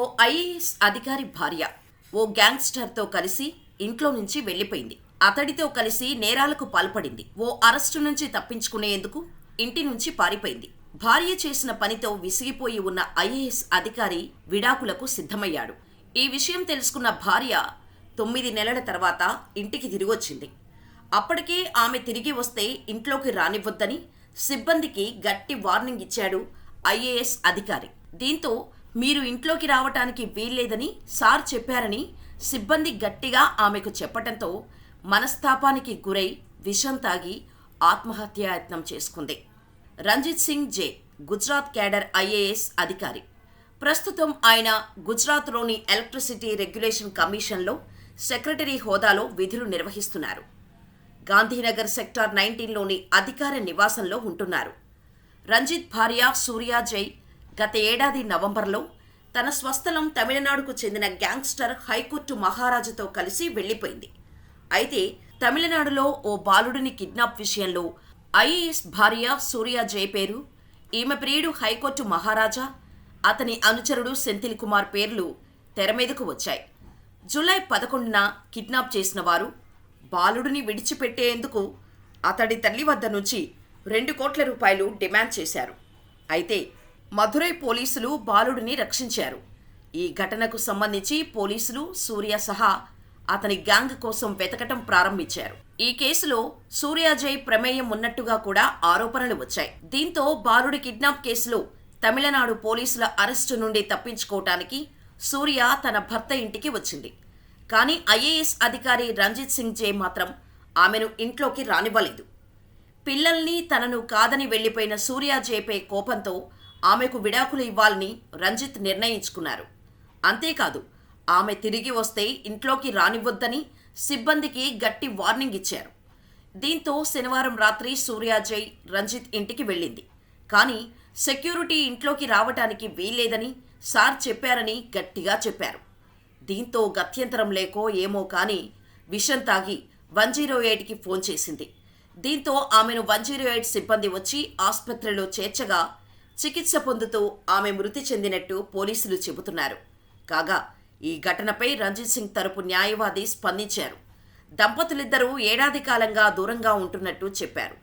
ఓ IAS అధికారి భార్య. ఓ గ్యాంగ్స్టర్తో కలిసి ఇంట్లో నుంచి వెళ్ళిపోయింది. అతడితో కలిసి నేరాలకు పాల్పడింది. ఓ అరెస్టు నుంచి తప్పించుకునేందుకు ఇంటి నుంచి పారిపోయింది. భార్య చేసిన పనితో విసిగిపోయి ఉన్న ఐఏఎస్ అధికారి విడాకులకు సిద్ధమయ్యాడు. ఈ విషయం తెలుసుకున్న భార్య తొమ్మిది నెలల తర్వాత ఇంటికి తిరిగొచ్చింది. అప్పటికే ఆమె తిరిగి వస్తే ఇంట్లోకి రానివ్వద్దని సిబ్బందికి గట్టి వార్నింగ్ ఇచ్చాడు ఐఏఎస్ అధికారి. దీంతో మీరు ఇంట్లోకి రావటానికి వీల్లేదని సార్ చెప్పారని సిబ్బంది గట్టిగా ఆమెకు చెప్పటంతో మనస్తాపానికి గురై విషం తాగి ఆత్మహత్యాయత్నం చేసుకుంది. రంజిత్ సింగ్ జే గుజరాత్ క్యాడర్ ఐఏఎస్ అధికారి. ప్రస్తుతం ఆయన గుజరాత్లోని ఎలక్ట్రిసిటీ రెగ్యులేషన్ కమిషన్లో సెక్రటరీ హోదాలో విధులు నిర్వహిస్తున్నారు. గాంధీనగర్ సెక్టార్ నైన్టీన్లోని అధికార నివాసంలో ఉంటున్నారు. రంజిత్ భార్య సూర్యా జై గత ఏడాది నవంబర్లో తన స్వస్థలం తమిళనాడుకు చెందిన గ్యాంగ్స్టర్ హైకోర్టు మహారాజుతో కలిసి వెళ్ళిపోయింది అయితే తమిళనాడులో ఓ బాలుడిని కిడ్నాప్ విషయంలో ఐఏఎస్ భార్య సూర్య జయపేరు ఈమె ప్రియుడు హైకోర్టు మహారాజా అతని అనుచరుడు సెంథిల్ కుమార్ పేర్లు తెరమీదకు వచ్చాయి. జూలై పదకొండున కిడ్నాప్ చేసిన వారు బాలుడిని విడిచిపెట్టేందుకు అతడి తల్లి వద్ద నుంచి రెండు కోట్ల రూపాయలు డిమాండ్ చేశారు. అయితే మధురై పోలీసులు బాలుడిని రక్షించారు. ఈ ఘటనకు సంబంధించి పోలీసులు సూర్య సహా అతని గ్యాంగ్ కోసం వెతకటం ప్రారంభించారు. ఈ కేసులో సూర్యాజయ్ ప్రమేయం ఉన్నట్టుగా కూడా ఆరోపణలు వచ్చాయి. దీంతో బాలుడి కిడ్నాప్ కేసులో తమిళనాడు పోలీసుల అరెస్టు నుండి తప్పించుకోవటానికి సూర్య తన భర్త ఇంటికి వచ్చింది. కానీ ఐఏఎస్ అధికారి రంజిత్ సింగ్ జే మాత్రం ఆమెను ఇంట్లోకి రానివ్వలేదు. పిల్లల్ని తనను కాదని వెళ్ళిపోయిన సూర్య కోపంతో ఆమెకు విడాకులు ఇవ్వాలని రంజిత్ నిర్ణయించుకున్నారు. అంతేకాదు ఆమె తిరిగి వస్తే ఇంట్లోకి రానివ్వొద్దని సిబ్బందికి గట్టి వార్నింగ్ ఇచ్చారు. దీంతో శనివారం రాత్రి సూర్యాజయ్ రంజిత్ ఇంటికి వెళ్ళింది. కానీ సెక్యూరిటీ ఇంట్లోకి రావటానికి వీల్లేదని సార్ చెప్పారని గట్టిగా చెప్పారు. దీంతో గత్యంతరం లేకో ఏమో కానీ విషం తాగి వన్ జీరో ఎయిట్కి ఫోన్ చేసింది. దీంతో ఆమెను వన్ జీరో ఎయిట్ సిబ్బంది వచ్చి ఆసుపత్రిలో చేర్చగా చికిత్స పొందుతూ ఆమె మృతి చెందినట్టు పోలీసులు చెబుతున్నారు. కాగా ఈ ఘటనపై రంజిత్ సింగ్ తరపు న్యాయవాది స్పందించారు. దంపతులిద్దరూ ఏడాది కాలంగా దూరంగా ఉంటున్నట్టు చెప్పారు.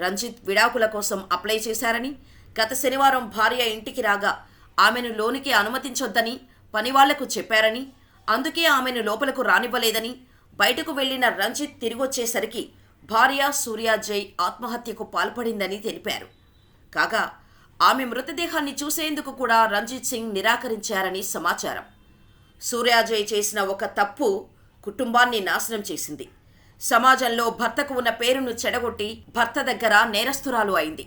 రంజిత్ విడాకుల కోసం అప్లై చేశారని గత శనివారం భార్య ఇంటికి రాగా ఆమెను లోనికి అనుమతించొద్దని పనివాళ్ళకు చెప్పారని అందుకే ఆమెను లోపలకు రానివ్వలేదని బయటకు వెళ్ళిన రంజిత్ తిరిగొచ్చేసరికి భార్య సూర్య జై ఆత్మహత్యకు పాల్పడిందని తెలిపారు. కాగా ఆమె మృతదేహాన్ని చూసేందుకు కూడా రంజిత్ సింగ్ నిరాకరించారని సమాచారం. సూర్యాజయ్ చేసిన ఒక తప్పు కుటుంబాన్ని నాశనం చేసింది. సమాజంలో భర్తకు ఉన్న పేరును చెడగొట్టి భర్త దగ్గర నేరస్తురాలు అయింది.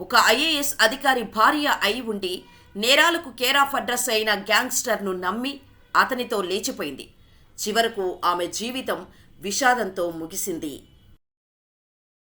ఒక ఐఏఎస్ అధికారి భార్య అయి ఉండి నేరాలకు కేర్ ఆఫ్ అడ్రస్ అయిన గ్యాంగ్స్టర్ను నమ్మి అతనితో లేచిపోయింది. చివరకు ఆమె జీవితం విషాదంతో ముగిసింది.